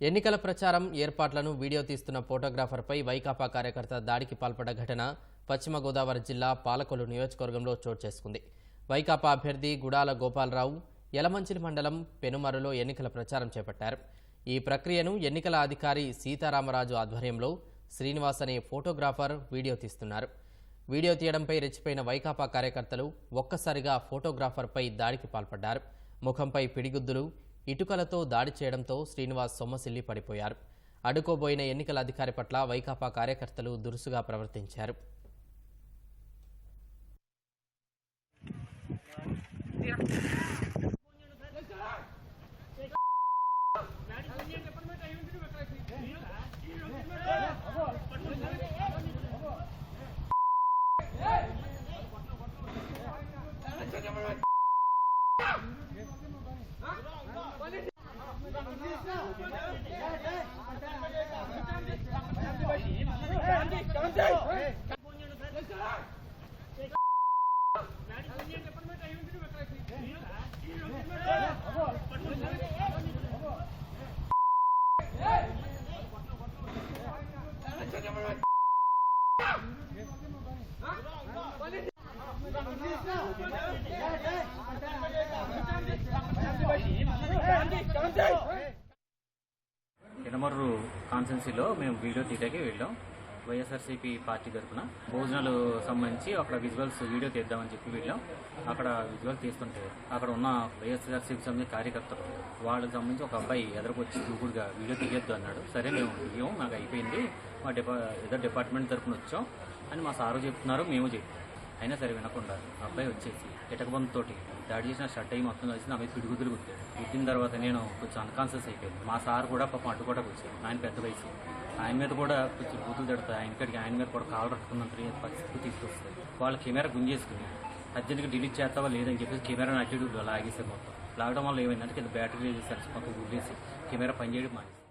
ఎన్నికల ప్రచారం ఏర్పాట్లను వీడియో తీస్తున్న ఫోటోగ్రాఫర్పై వైకాపా కార్యకర్త దాడికి పాల్పడ్డ ఘటన పశ్చిమ గోదావరి జిల్లా పాలకొల్లు నియోజకవర్గంలో చోటు చేసుకుంది. వైకాపా అభ్యర్థి గుడాల గోపాలరావు యలమంచిలి మండలం పెనుమరులో ఎన్నికల ప్రచారం చేపట్టారు. ఈ ప్రక్రియను ఎన్నికల అధికారి సీతారామరాజు ఆధ్వర్యంలో శ్రీనివాస్ అనే ఫోటోగ్రాఫర్ వీడియో తీస్తున్నారు. వీడియో తీయడంపై రెచ్చిపోయిన వైకాపా కార్యకర్తలు ఒక్కసారిగా ఫోటోగ్రాఫర్పై దాడికి పాల్పడ్డారు. ముఖంపై పిడిగుద్దులు ఇటుకలతో దాడి చేయడంతో శ్రీనివాస్ సొమ్మసిల్లి పడిపోయారు. అడుకోబోయిన ఎన్నికల అధికారి పట్ల వైకాపా కార్యకర్తలు దురుసుగా ప్రవర్తించారు. Hey, hey! ఎనమర్రు కాన్సెన్సీలో మేము వీడియో తీయటానికి వెళ్ళాం. వైఎస్ఆర్సీపీ పార్టీ తరఫున భోజనాలు సంబంధించి అక్కడ విజువల్స్ వీడియో తీద్దామని చెప్పి వెళ్ళాం. అక్కడ విజువల్ తీస్తుంటే అక్కడ ఉన్న వైఎస్ఆర్సీపీ సంబంధించిన కార్యకర్తలు వాళ్ళకి సంబంధించి ఒక అబ్బాయి ఎదురుకొచ్చి దూకుడుగా వీడియో తీయొద్దు అన్నాడు. సరే మేము దిగాం నాకు అయిపోయింది. మా డిపా ఏదో డిపార్ట్మెంట్ తరఫున వచ్చాం అని మా సారు చెప్తున్నారు. మేము చెప్పాం. అయినా సరే వినకుండా అబ్బాయి వచ్చేసి ఇటకబంతుతోటి దాడి చేసిన షర్ట్ అయ్యి మొత్తం కలిసి నా మీద పిడుగుదులు గుద్దాడు. గుద్దిన తర్వాత నేను కొంచెం అన్కాన్షియస్ అయిపోయాను. మా సార్ కూడా పాపం అడ్డుకోటకు వచ్చారు. ఆయన పెద్ద వయసు. ఆయన మీద కూడా కొంచెం బూతులు తిడతాయి ఆయన కడిగి ఆయన మీద కూడా కాలు పట్టుకున్నంత పరిస్థితి తీసుకొస్తాయి వాళ్ళ కెమెరా గుంజేసుకుని అర్జెంట్గా డిలీట్ చేస్తావా లేదని చెప్పేసి కెమెరా అడ్డు లాగేసారు మొత్తం. లాగడం వల్ల ఏమైందంటే కింద బ్యాటరీ చేసేసరికి మొత్తం గుంజేసి కెమెరా పనిచేయడం మానేసి